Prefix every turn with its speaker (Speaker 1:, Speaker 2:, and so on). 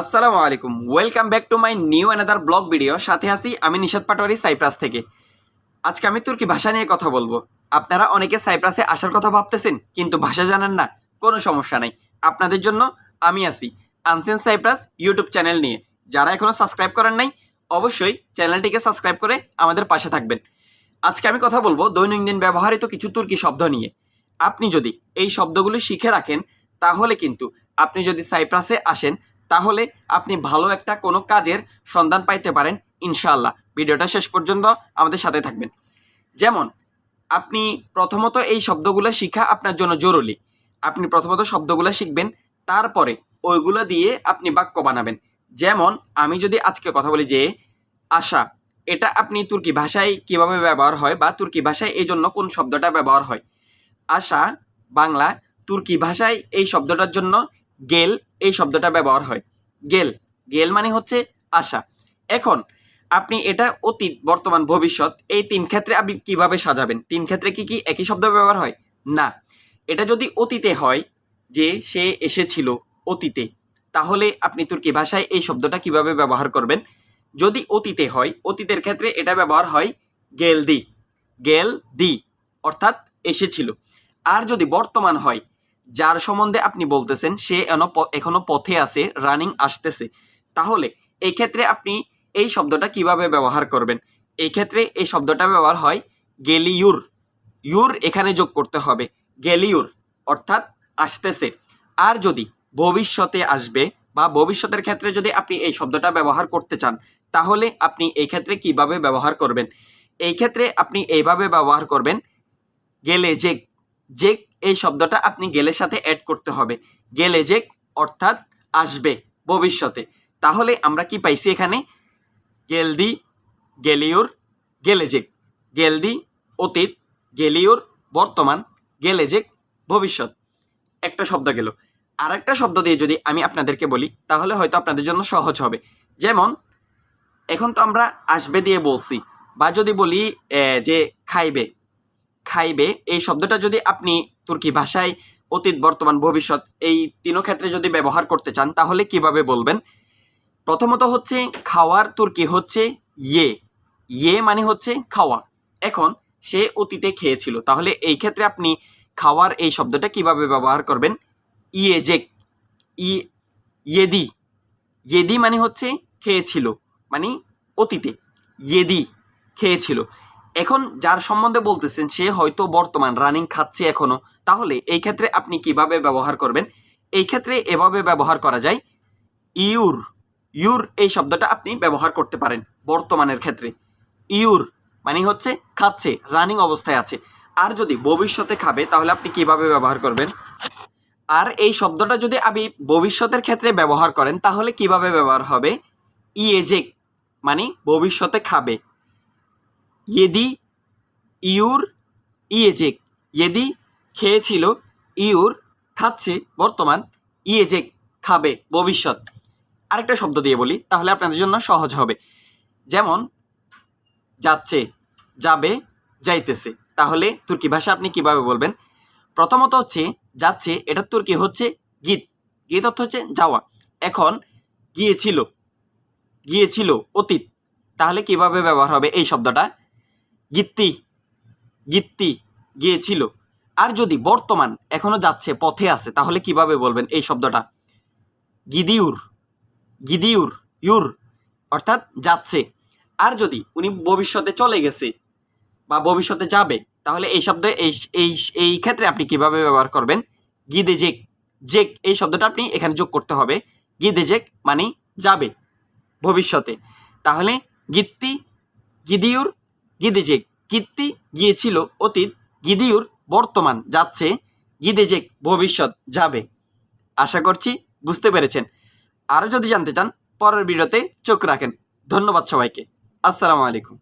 Speaker 1: আসসালামু আলাইকুম। Welcome back to my new another blog video সাথে আছি আমি নিশাদ পাটোয়ারি সাইপ্রাস থেকে। আজকে আমি তুর্কি ভাষা নিয়ে কথা বলব। আপনারা অনেকে সাইপ্রাসে আসার কথা ভাবতেছেন, কিন্তু ভাষা জানেন না, কোনো সমস্যা নাই। আপনাদের জন্য আমি আছি আনসেন সাইপ্রাস ইউটিউব চ্যানেল নিয়ে। যারা এখনও সাবস্ক্রাইব করেন নাই, অবশ্যই চ্যানেলটিকে সাবস্ক্রাইব করে আমাদের পাশে থাকবেন। আজকে আমি কথা বলব দৈনন্দিন ব্যবহৃত কিছু তুর্কি শব্দ নিয়ে। আপনি যদি এই শব্দগুলি শিখে রাখেন, তাহলে কিন্তু আপনি যদি সাইপ্রাসে আসেন তাহলে আপনি ভালো একটা কোনো কাজের সন্ধান পাইতে পারেন, ইনশাআল্লাহ। ভিডিওটা শেষ পর্যন্ত আমাদের সাথে থাকবেন। যেমন, আপনি প্রথমত এই শব্দগুলো শিখা আপনার জন্য জরুরি। আপনি প্রথমত শব্দগুলো শিখবেন, তারপরে ওইগুলো দিয়ে আপনি বাক্য বানাবেন। যেমন, আমি যদি আজকে কথা বলি যে, আশা এটা আপনি তুর্কি ভাষায় কীভাবে ব্যবহার হয় বা তুর্কি ভাষায় এই জন্য কোন শব্দটা ব্যবহার হয়? আশা বাংলা, তুর্কি ভাষায় এই শব্দটার জন্য গেল এই শব্দটা ব্যবহার হয়। গেল গেল মানে হচ্ছে আশা। এখন আপনি এটা অতীত, বর্তমান, ভবিষ্যৎ এই তিন ক্ষেত্রে আপনি কীভাবে সাজাবেন? তিন ক্ষেত্রে কি কি একই শব্দ ব্যবহার হয়? না। এটা যদি অতীতে হয় যে সে এসেছিল অতীতে, তাহলে আপনি তুর্কি ভাষায় এই শব্দটা কীভাবে ব্যবহার করবেন? যদি অতীতে হয়, অতীতের ক্ষেত্রে এটা ব্যবহার হয় গেল দি। গেল দি, অর্থাৎ এসেছিল। আর যদি বর্তমান হয় যার সম্বন্ধে আপনি বলতেছেন, সে এখনও পথে আছে রানিং আসতেছে। তাহলে এই ক্ষেত্রে আপনি এই শব্দটা কীভাবে ব্যবহার করবেন? এই ক্ষেত্রে এই শব্দটা ব্যবহার হয় গেলিউর ইউর এখানে যোগ করতে হবে গেলিউর অর্থাৎ আসতেছে। আর যদি ভবিষ্যতে আসবে বা ভবিষ্যতের ক্ষেত্রে যদি আপনি এই শব্দটা ব্যবহার করতে চান, তাহলে আপনি এই ক্ষেত্রে কীভাবে ব্যবহার করবেন? এই ক্ষেত্রে আপনি এইভাবে ব্যবহার করবেন, গেলে জেক জেক এই শব্দটা আপনি গেলের সাথে অ্যাড করতে হবে। গেলে জেক অর্থাৎ আসবে ভবিষ্যতে। তাহলে আমরা কি পাইছি এখানে? গেলদি, গেলিওর, গেলেজেক। গেলদি, অতীত, গেলিওর, বর্তমান, গেলেজেক, ভবিষ্যৎ। একটা শব্দ গেল। আর একটা শব্দ দিয়ে যদি আমি আপনাদেরকে বলি, তাহলে হয়তো আপনাদের জন্য সহজ হবে। যেমন, এখন তো আমরা আসবে দিয়ে বলছি, বা যদি বলি যে খাইবে খাইবে, এই শব্দটা যদি আপনি তুর্কি ভাষায় অতীত, বর্তমান, ভবিষ্যৎ এই তিনো ক্ষেত্রে যদি ব্যবহার করতে চান, তাহলে কীভাবে বলবেন? প্রথমত হচ্ছে খাওয়ার তুর্কি হচ্ছে ইয়ে। ইয়ে মানে হচ্ছে খাওয়া। এখন সে অতীতে খেয়েছিল। তাহলে এই ক্ষেত্রে আপনি খাওয়ার এই শব্দটা কীভাবে ব্যবহার করবেন? ইয়ে জেক ই, ইয়েদি। ইয়েদি মানে হচ্ছে খেয়েছিল মানে অতীতে। ইয়েদি, খেয়েছিল। এখন যার সম্বন্ধে বলতেছেন, সে হয়তো বর্তমান রানিং খাচ্ছে এখনও। তাহলে এই ক্ষেত্রে আপনি কীভাবে ব্যবহার করবেন? এই ক্ষেত্রে এভাবে ব্যবহার করা যায়। ইউর ইউর এই শব্দটা আপনি ব্যবহার করতে পারেন বর্তমানের ক্ষেত্রে। ইউর মানে হচ্ছে খাচ্ছে রানিং অবস্থায় আছে। আর যদি ভবিষ্যতে খাবে, তাহলে আপনি কীভাবে ব্যবহার করবেন? আর এই শব্দটা যদি আপনি ভবিষ্যতের ক্ষেত্রে ব্যবহার করেন, তাহলে কীভাবে ব্যবহার হবে? ইয়েজেক মানে ভবিষ্যতে খাবে। ইয়েদি ইউর ইয়েজেক ইয়েদি খেয়েছিল ইউর খাচ্ছে বর্তমান ইয়েজেক খাবে ভবিষ্যৎ। আরেকটা শব্দ দিয়ে বলি, তাহলে আপনাদের জন্য সহজ হবে। যেমন, যাচ্ছে, যাবে, যাইতেছে। তাহলে তুর্কি ভাষা আপনি কীভাবে বলবেন? প্রথমত হচ্ছে, যাচ্ছে, এটা তুর্কি হচ্ছে গীত। গীত অর্থ হচ্ছে যাওয়া। এখন, গিয়েছিল গিয়েছিল অতীত। তাহলে কীভাবে ব্যবহার হবে এই শব্দটা? গিত্তি গিত্তি গিয়েছিল। আর যদি বর্তমান এখনও যাচ্ছে, পথে আছে, তাহলে কীভাবে বলবেন এই শব্দটা? গিদিউর গিদিউর, ইউর, অর্থাৎ যাচ্ছে। আর যদি উনি ভবিষ্যতে চলে গেছে বা ভবিষ্যতে যাবে, তাহলে এই শব্দে এই এই এই ক্ষেত্রে আপনি কীভাবে ব্যবহার করবেন? গিদে জেক জেক এই শব্দটা আপনি এখানে যোগ করতে হবে। গিদে জেক মানে যাবে ভবিষ্যতে। তাহলে গিত্তি, গিদিউর গিদেজেক কীর্তি গিয়েছিল অতীত, গিদিউর বর্তমান যাচ্ছে গিদেজেক ভবিষ্যৎ যাবে। আশা করছি বুঝতে পেরেছেন। আরও যদি জানতে চান, পরের ভিডিওতে চোখ রাখেন। ধন্যবাদ সবাইকে। আসসালামু আলাইকুম।